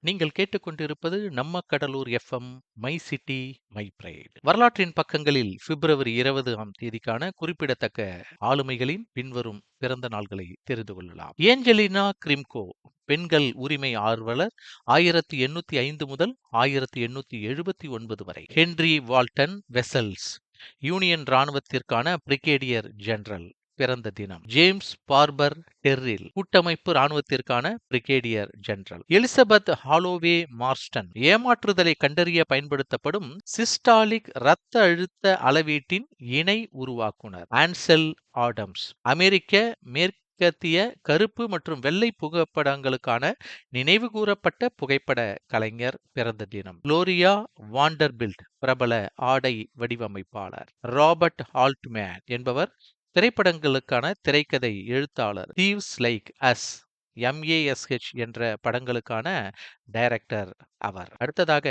நீங்கள் கேட்டுக்கொண்டிருப்பது நம்ம Cuddalore FM my city my pride வரலாற்றின் பக்கங்களில் பிப்ரவரி இருபதாம் தேதிக்கான குறிப்பிடத்தக்க ஆளுமைகளின் பின்வரும் பிறந்த நாள்களை தெரிந்து கொள்ளலாம். ஏஞ்சலினா கிரிம்கோ பெண்கள் உரிமை ஆர்வலர் ஆயிரத்தி எண்ணூத்தி ஐந்து முதல் ஆயிரத்தி எண்ணூத்தி எழுபத்தி ஒன்பது வரை. ஹென்றி வால்டன் வெசல்ஸ் யூனியன் இராணுவத்திற்கான பிரிகேடியர் ஜெனரல். பிறந்த தினம். ஜேம்ஸ் பார்பர் டெர்ரில் கூட்டமைப்பு ராணுவத்திற்கான brigadier general. Elizabeth Holloway Marston ஏமாற்றுதலை கண்டறிய பயன்படுத்தப்படும் சிஸ்டாலிக் இரத்த அழுத்த அளவீட்டின் இணை உருவாக்குனர். ஆன்செல் ஆடம்ஸ் அமெரிக்க மேற்கத்திய கருப்பு மற்றும் வெள்ளை புகைப்படங்களுக்கான நினைவு கூறப்பட்ட புகைப்பட கலைஞர் பிறந்த தினம். குளோரியா வாண்டர்பில்ட் பிரபல ஆடை வடிவமைப்பாளர். ராபர்ட் ஹால்ட்மேன் என்பவர் திரைப்படங்களுக்கான திரைக்கதை எழுத்தாளர் தீவ்ஸ் லைக் அஸ் எம்ஏஎஸ்ஹெச் என்ற படங்களுக்கான டைரக்டர் அவர். அடுத்ததாக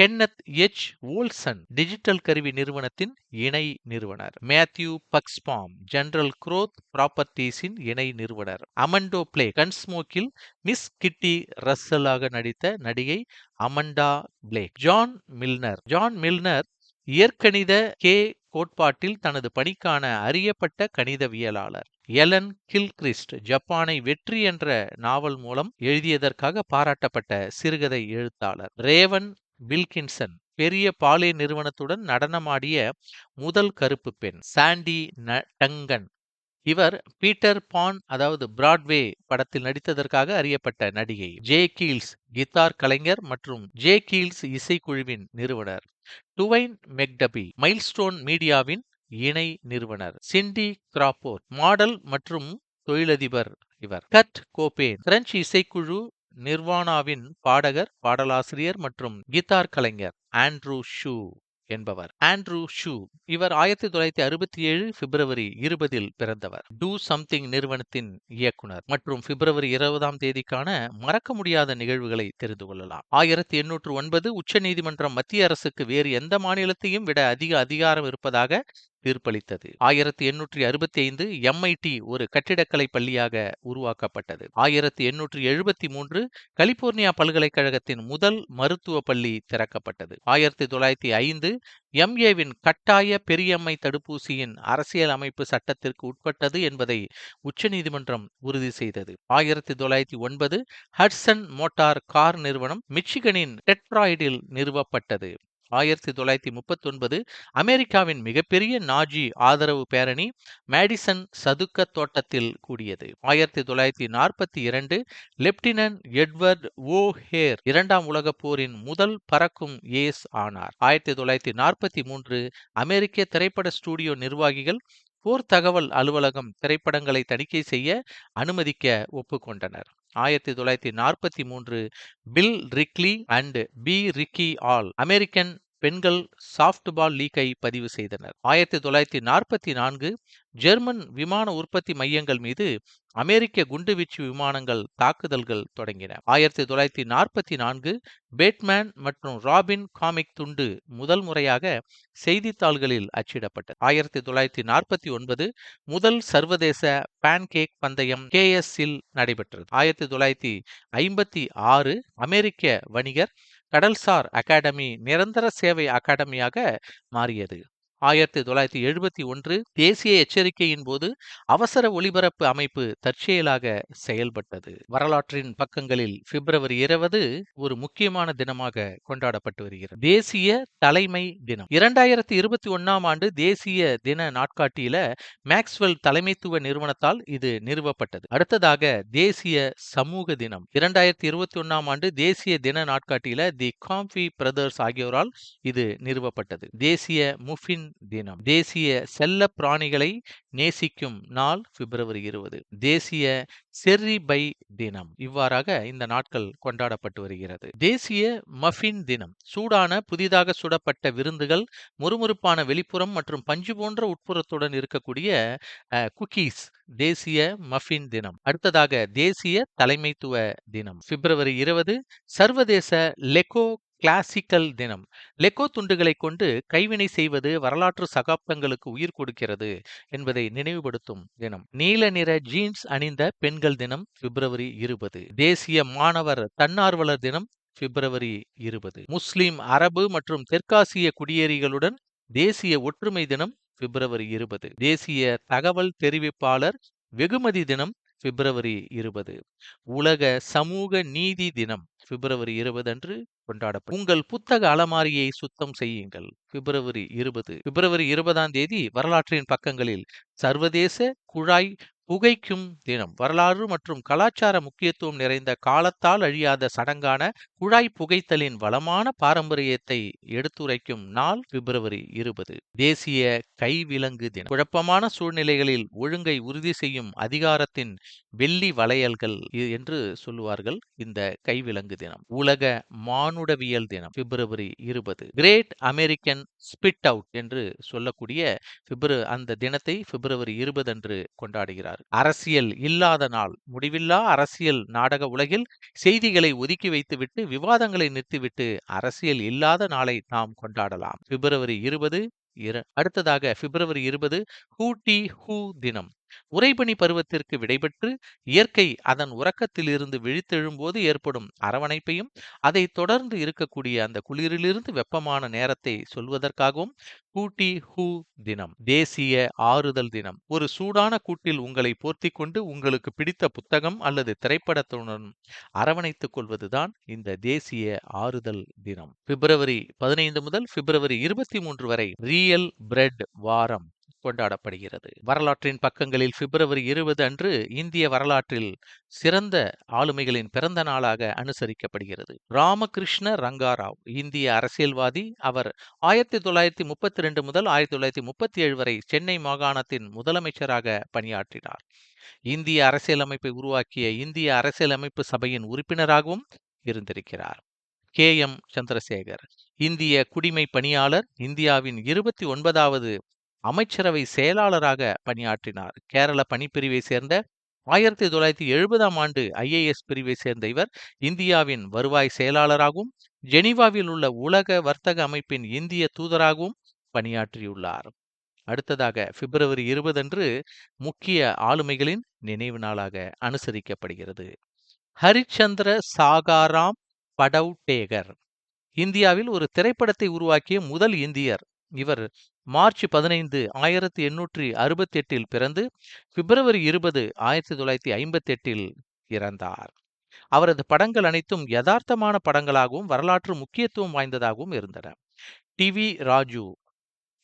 கென்னத் எச். ஓல்சன் டிஜிட்டல் கருவி நிறுவனத்தின் இணை நிறுவனர். மேத்யூ பக்ஸ்பாம் ஜெனரல் குரோத் ப்ராப்பர்ட்டிஸின் இணை நிறுவனர். அமண்டோ பிளே கன்ஸ்மோக்கில் மிஸ் கிட்டி ரஸ்ஸலாக நடித்த நடிகை Amanda Blake John Milnor. John Milnor இயற்கணித கே கோட்பாட்டில் தனது பணிக்கான அறியப்பட்ட கணிதவியலாளர். எலன் கில்கிறிஸ்ட் ஜப்பானை வெற்றி என்ற நாவல் மூலம் எழுதியதற்காக பாராட்டப்பட்ட சிறுகதை எழுத்தாளர். ரேவன் பில்கின்சன் பெரிய பாலே நிறுவனத்துடன் நடனமாடிய முதல் கருப்பு பெண். Sandy Duncan. இவர் பீட்டர் பான் அதாவது பிராட்வே படத்தில் நடித்ததற்காக அறியப்பட்ட நடிகை. ஜே கீல்ஸ் கித்தார் கலைஞர் மற்றும் ஜே கீல்ஸ் இசைக்குழுவின் நிறுவனர். டுவைன் மெக்டபி மைல்ஸ்டோன் மீடியாவின் இணை நிறுவனர் சிண்டி கிராப்போர்ட் மாடல் மற்றும் தொழிலதிபர் இவர். கட் கோபேன் பிரெஞ்சு இசைக்குழு நிர்வாணாவின் பாடகர் பாடலாசிரியர் மற்றும் கித்தார் கலைஞர் ஆண்ட்ரூ ஷூ. என்பவர். ஆண்ட்ரூ ஷூ இவர் ஆயிரத்தி தொள்ளாயிரத்தி அறுபத்தி ஏழு பிப்ரவரி இருபதில் பிறந்தவர். டூ சம்திங் நிறுவனத்தின் இயக்குனர் மற்றும் பிப்ரவரி இருபதாம் தேதிக்கான மறக்க முடியாத நிகழ்வுகளை தெரிந்து கொள்ளலாம். ஆயிரத்தி எண்ணூற்று ஒன்பது உச்ச நீதிமன்றம் மத்திய அரசுக்கு வேறு எந்த மாநிலத்தையும் விட அதிக அதிகாரம் இருப்பதாக தீர்ப்பளித்தது. ஆயிரத்தி எண்ணூற்றி அறுபத்தி ஐந்து எம்ஐடி ஒரு கட்டிடக்கலை பள்ளியாக உருவாக்கப்பட்டது. ஆயிரத்தி எண்ணூற்றி எழுபத்தி மூன்று கலிபோர்னியா பல்கலைக்கழகத்தின் முதல் மருத்துவ பள்ளி திறக்கப்பட்டது. ஆயிரத்தி தொள்ளாயிரத்தி ஐந்து எம்ஏவின் கட்டாய பெரியம்மை தடுப்பூசியின் அரசியல் அமைப்பு சட்டத்திற்கு உட்பட்டது என்பதை உச்சநீதிமன்றம் உறுதி செய்தது. ஆயிரத்தி தொள்ளாயிரத்தி ஒன்பது ஹட்சன் மோட்டார் கார் நிறுவனம் மிச்சிகனின் டெட்ராய்டில் நிறுவப்பட்டது. ஆயிரத்தி தொள்ளாயிரத்தி முப்பத்தி ஒன்பது அமெரிக்காவின் மிகப்பெரிய நாஜி ஆதரவு பேரணி மேடிசன் சதுக்க தோட்டத்தில் கூடியது. ஆயிரத்தி தொள்ளாயிரத்தி நாற்பத்தி இரண்டு லெப்டினன்ட் எட்வர்ட் ஓ ஹேர் இரண்டாம் உலகப் போரின் முதல் பறக்கும் ஏஸ் ஆனார். ஆயிரத்தி தொள்ளாயிரத்தி நாற்பத்தி மூன்று அமெரிக்க திரைப்பட ஸ்டூடியோ நிர்வாகிகள் போர் தகவல் அலுவலகம் திரைப்படங்களை தணிக்கை செய்ய அனுமதிக்க ஒப்புக்கொண்டனர். ஆயிரத்தி தொள்ளாயிரத்தி நாற்பத்தி மூன்று Phil Wrigley and P Rickey All American பெண்கள் சாஃப்ட்பால் லீக்கை பதிவு செய்தனர். ஆயிரத்தி தொள்ளாயிரத்தி நாற்பத்தி நான்கு ஜெர்மன் விமான உற்பத்தி மையங்கள் மீது அமெரிக்க குண்டுவீச்சு விமானங்கள் தாக்குதல்கள் தொடங்கின. ஆயிரத்தி தொள்ளாயிரத்தி நாற்பத்தி நான்கு பேட்மேன் மற்றும் ராபின் காமிக் துண்டு முதல் முறையாக செய்தித்தாள்களில் அச்சிடப்பட்டது. ஆயிரத்தி தொள்ளாயிரத்தி நாற்பத்தி ஒன்பது முதல் சர்வதேச பேன்கேக் பந்தயம் கே எஸ் இல் நடைபெற்றது. ஆயிரத்தி தொள்ளாயிரத்தி ஐம்பத்தி ஆறு அமெரிக்க வணிகர் கடல்சார் அகாடமி நிரந்தர சேவை அகாடமியாக மாறியது. ஆயிரத்தி தொள்ளாயிரத்தி எழுபத்தி ஒன்று தேசிய எச்சரிக்கையின் போது அவசர ஒலிபரப்பு அமைப்பு தற்செயலாக செயல்பட்டது. வரலாற்றின் பக்கங்களில் பிப்ரவரி இருபது ஒரு முக்கியமான தினமாக கொண்டாடப்பட்டு வருகிறது. தேசிய தலைமை தினம். இரண்டாயிரத்தி இருபத்தி ஒன்னாம் ஆண்டு தேசிய தின நாட்காட்டியில மேக்ஸ்வெல் தலைமைத்துவ நிறுவனத்தால் இது நிறுவப்பட்டது. அடுத்ததாக தேசிய சமூக தினம். இரண்டாயிரத்தி இருபத்தி ஒன்னாம் ஆண்டு தேசிய தின நாட்காட்டியில தி காம்பி பிரதர்ஸ் ஆகியோரால் இது நிறுவப்பட்டது. தேசிய முஃபின் தினம். தேசிய செல்ல பிராணிகளை நேசிக்கும் நாள் பிப்ரவரி இருபது. தேசிய செர்ரி பை தினம். இவ்வாறாக இந்த நாட்கள் கொண்டாடப்பட்டு வருகிறது. தேசிய மஃபின் தினம். சூடான புதிதாக சுடப்பட்ட விருந்துகள் முறுமுறுப்பான வெளிப்புறம் மற்றும் பஞ்சு போன்ற உட்புறத்துடன் இருக்கக்கூடிய குக்கீஸ். தேசிய மஃபின் தினம். அடுத்ததாக தேசிய தலைமைத்துவ தினம். பிப்ரவரி இருபது சர்வதேச லெகோ கிளாசிக்கல் தினம். லெக்கோ துண்டுகளை கொண்டு கைவினை செய்வது வரலாற்று சகாப்தங்களுக்கு உயிர் கொடுக்கிறது என்பதை நினைவுபடுத்தும் தினம். நீல நிற ஜீன்ஸ் அணிந்த பெண்கள் தினம் பிப்ரவரி இருபது. தேசிய மாணவர் தன்னார்வலர் தினம் பிப்ரவரி இருபது. முஸ்லிம் அரபு மற்றும் தெற்காசிய குடியேறிகளுடன் தேசிய ஒற்றுமை தினம் பிப்ரவரி இருபது. தேசிய தகவல் தெரிவிப்பாளர் வெகுமதி தினம் பிப்ரவரி இருபது. உலக சமூக நீதி தினம் பிப்ரவரி இருபது அன்று கொண்டாடப்படும். உங்கள் புத்தக அலமாரியை சுத்தம் செய்யுங்கள். பிப்ரவரி இருபது. பிப்ரவரி இருபதாம் தேதி வரலாற்றின் பக்கங்களில் சர்வதேச குழாய் புகைக்கும் தினம் வரலாறு மற்றும் கலாச்சார முக்கியத்துவம் நிறைந்த காலத்தால் அழியாத சடங்கான குழாய் புகைத்தலின் வளமான பாரம்பரியத்தை எடுத்துரைக்கும் நாள் பிப்ரவரி இருபது. தேசிய கைவிலங்கு தினம். குழப்பமான சூழ்நிலைகளில் ஒழுங்கை உறுதி செய்யும் அதிகாரத்தின் வெள்ளி வளையல்கள் என்று சொல்லுவார்கள் இந்த கைவிலங்கு தினம். உலக மானுடவியல் தினம் பிப்ரவரி இருபது. கிரேட் அமெரிக்கன் ஸ்பிட் அவுட் என்று சொல்லக்கூடிய பிப்ரவரி அந்த தினத்தை பிப்ரவரி இருபது அன்று கொண்டாடுகிறார். அரசியல் இல்லாத நாள். முடிவில்லா அரசியல் நாடக உலகில் செய்திகளை ஒதுக்கி வைத்துவிட்டு விவாதங்களை நிறுத்திவிட்டு அரசியல் இல்லாத நாளை நாம் கொண்டாடலாம். பிப்ரவரி இருபது அடுத்ததாக பிப்ரவரி இருபது ஹூ டி ஹூ தினம். உறைபனி பருவத்திற்கு விடைபெற்று இயற்கை அதன் உறக்கத்திலிருந்து விழித்தெழும்போது ஏற்படும் அரவணைப்பையும் அதை தொடர்ந்து இருக்கக்கூடிய அந்த குளிரிலிருந்து வெப்பமான நேரத்தை சொல்வதற்காகவும் கூட்டி ஹூ தினம் தேசிய ஆறுதல் தினம். ஒரு சூடான கூட்டில் உங்களை போர்த்தி கொண்டு உங்களுக்கு பிடித்த புத்தகம் அல்லது திரைப்படத்துடன் அரவணைத்துக் கொள்வதுதான் இந்த தேசிய ஆறுதல் தினம். பிப்ரவரி பதினைந்து முதல் பிப்ரவரி இருபத்தி மூன்று வரை ரியல் பிரெட் வாரம். கொண்டாடப்படுகிறது. வரலாற்றின் பக்கங்களில் பிப்ரவரி இருபது அன்று இந்திய வரலாற்றில் சிறந்த ஆளுமைகளின் பிறந்த நாளாக அனுசரிக்கப்படுகிறது. ராமகிருஷ்ண ரங்காராவ் இந்திய அரசியல்வாதி. அவர் ஆயிரத்தி தொள்ளாயிரத்தி முப்பத்தி ரெண்டு முதல் ஆயிரத்தி தொள்ளாயிரத்தி முப்பத்தி ஏழு வரை சென்னை மாகாணத்தின் முதலமைச்சராக பணியாற்றினார். இந்திய அரசியலமைப்பை உருவாக்கிய இந்திய அரசியலமைப்பு சபையின் உறுப்பினராகவும் இருந்திருக்கிறார். கே. எம். சந்திரசேகர் இந்திய குடிமை பணியாளர். இந்தியாவின் இருபத்தி ஒன்பதாவது அமைச்சரவை செயலாளராக பணியாற்றினார். கேரள பணிப்பிரிவை சேர்ந்த ஆயிரத்தி தொள்ளாயிரத்தி எழுபதாம் ஆண்டு ஐஏஎஸ் பிரிவை சேர்ந்த இவர் இந்தியாவின் வருவாய் செயலாளராகவும் ஜெனீவாவில் உள்ள உலக வர்த்தக அமைப்பின் இந்திய தூதராகவும் பணியாற்றியுள்ளார். அடுத்ததாக பிப்ரவரி இருபது அன்று முக்கிய ஆளுமைகளின் நினைவு நாளாக அனுசரிக்கப்படுகிறது. ஹரிச்சந்திர சாகாராம் படவுடேகர் இந்தியாவில் ஒரு திரைப்படத்தை உருவாக்கிய முதல் இந்தியர் இவர் மார்ச் பதினைந்து ஆயிரத்தி எண்ணூற்றி அறுபத்தி எட்டில் பிறந்து பிப்ரவரி இருபது ஆயிரத்தி தொள்ளாயிரத்தி ஐம்பத்தி எட்டில் இறந்தார். அவரது படங்கள் அனைத்தும் யதார்த்தமான படங்களாகவும் வரலாற்று முக்கியத்துவம் வாய்ந்ததாகவும் இருந்தன. டி வி ராஜு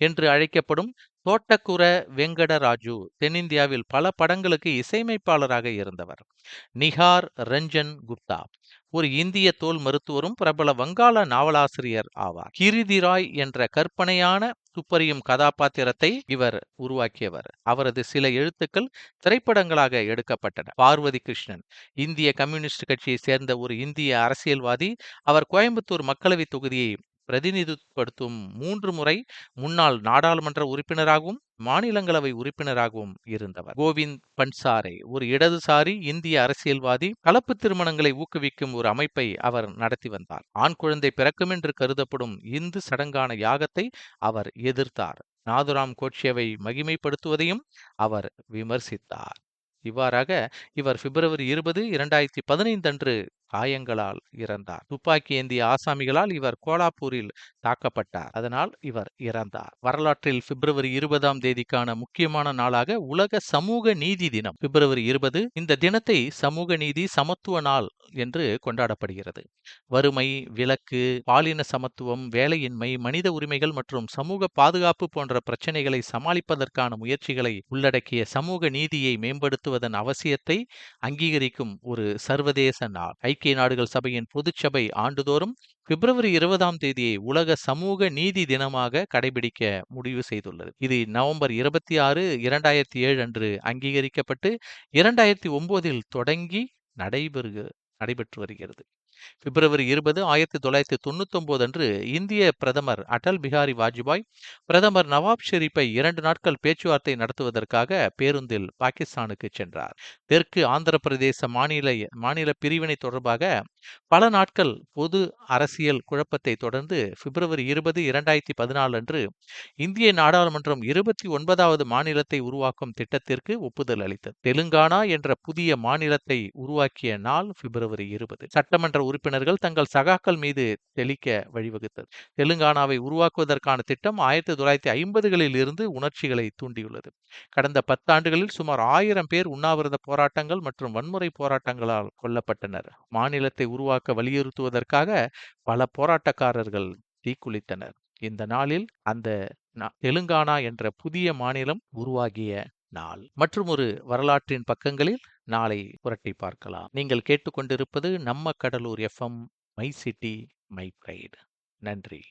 என்று அழைக்கப்படும் தோட்டக்குர வெங்கடராஜு தென்னிந்தியாவில் பல படங்களுக்கு இசையமைப்பாளராக இருந்தவர். நிகார் ரஞ்சன் குப்தா ஒரு இந்திய தோல் மருத்துவரும் பிரபல வங்காள நாவலாசிரியர் ஆவார். கிரிதிராய் என்ற கற்பனையான துப்பறியும் கதாபாத்திரத்தை இவர் உருவாக்கியவர். அவரது சில எழுத்துக்கள் திரைப்படங்களாக எடுக்கப்பட்டன. பார்வதி கிருஷ்ணன் இந்திய கம்யூனிஸ்ட் கட்சியை சேர்ந்த ஒரு இந்திய அரசியல்வாதி அவர் கோயம்புத்தூர் மக்களவை தொகுதியை பிரதிநிதித்துவப்படுத்தும் மூன்று முறை முன்னாள் நாடாளுமன்ற உறுப்பினராகவும் மாநிலங்களவை உறுப்பினராகவும் இருந்தவர். கோவிந்த் பன்சாரே ஒரு இடதுசாரி இந்திய அரசியல்வாதி கலப்பு திருமணங்களை ஊக்குவிக்கும் ஒரு அமைப்பை அவர் நடத்தி வந்தார். ஆண் குழந்தை பிறக்கும் என்று கருதப்படும் இந்து சடங்கான யாகத்தை அவர் எதிர்த்தார். நாதுராம் கோட்சேவை மகிமைப்படுத்துவதையும் அவர் விமர்சித்தார். இவ்வாறாக இவர் பிப்ரவரி இருபது இரண்டாயிரத்தி பதினைந்து அன்று காயங்களால் இறந்தார். துப்பாக்கி ஏந்திய ஆசாமிகளால் இவர் கோலாப்பூரில் தாக்கப்பட்டார். அதனால் இவர் இறந்தார். வரலாற்றில் பிப்ரவரி இருபதாம் தேதிக்கான முக்கியமான நாளாக உலக சமூக நீதி தினம். பிப்ரவரி இருபது இந்த தினத்தை சமூக நீதி சமத்துவ நாள் என்று கொண்டாடப்படுகிறது. வறுமை விலக்கு பாலின சமத்துவம் வேலையின்மை மனித உரிமைகள் மற்றும் சமூக பாதுகாப்பு போன்ற பிரச்சனைகளை சமாளிப்பதற்கான முயற்சிகளை உள்ளடக்கிய சமூக நீதியை மேம்படுத்துவதன் அவசியத்தை அங்கீகரிக்கும் ஒரு சர்வதேச நாள். ஐக்கிய நாடுகள் சபையின் பொதுச்சபை ஆண்டுதோறும் பிப்ரவரி இருபதாம் தேதியை உலக சமூக நீதி தினமாக கடைபிடிக்க முடிவு செய்துள்ளது. இது நவம்பர் இருபத்தி ஆறு இரண்டாயிரத்தி ஏழு அன்று அங்கீகரிக்கப்பட்டு இரண்டாயிரத்தி ஒன்பதில் தொடங்கி நடைபெறுக நடைபெற்று வருகிறது. பிப்ரவரி இருபது ஆயிரத்தி தொள்ளாயிரத்தி தொண்ணூத்தி ஒன்பது அன்று இந்திய பிரதமர் அடல் பிஹாரி வாஜ்பாய் பிரதமர் நவாப் ஷெரீப்பை இரண்டு நாட்கள் பேச்சுவார்த்தை நடத்துவதற்காக பேருந்தில் பாகிஸ்தானுக்கு சென்றார். தெற்கு ஆந்திர பிரதேச மாநில மாநில பிரிவினை தொடர்பாக பல நாட்கள் பொது அரசியல் குழப்பத்தை தொடர்ந்து பிப்ரவரி இருபது இரண்டாயிரத்தி பதினாலு அன்று இந்திய நாடாளுமன்றம் இருபத்தி ஒன்பதாவது மாநிலத்தை உருவாக்கும் திட்டத்திற்கு ஒப்புதல் அளித்தது. தெலுங்கானா என்ற புதிய மாநிலத்தை உருவாக்கிய நாள் பிப்ரவரி இருபது. சட்டமன்ற உறுப்பினர்கள் தங்கள் சகாக்கள் மீது தெளிக்க வழிவகுத்தது. தெலுங்கானாவை உருவாக்குவதற்கான திட்டம் ஆயிரத்தி தொள்ளாயிரத்தி ஐம்பதுகளில் இருந்து உணர்ச்சிகளை தூண்டியுள்ளது. கடந்த பத்தாண்டுகளில் சுமார் ஆயிரம் பேர் உண்ணாவிரத போராட்டங்கள் மற்றும் வன்முறை போராட்டங்களால் கொல்லப்பட்டனர். மாநிலத்தை உருவாக்க வலியுறுத்துவதற்காக பல போராட்டக்காரர்கள் தீக்குளித்தனர். இந்த நாளில் அந்த தெலுங்கானா என்ற புதிய மாநிலம் உருவாகிய நாள். மற்றும் ஒரு வரலாற்றின் பக்கங்களில் நாளை புரட்டி பார்க்கலாம். நீங்கள் கேட்டுக்கொண்டிருப்பது நம்ம Cuddalore FM my city my pride. நன்றி.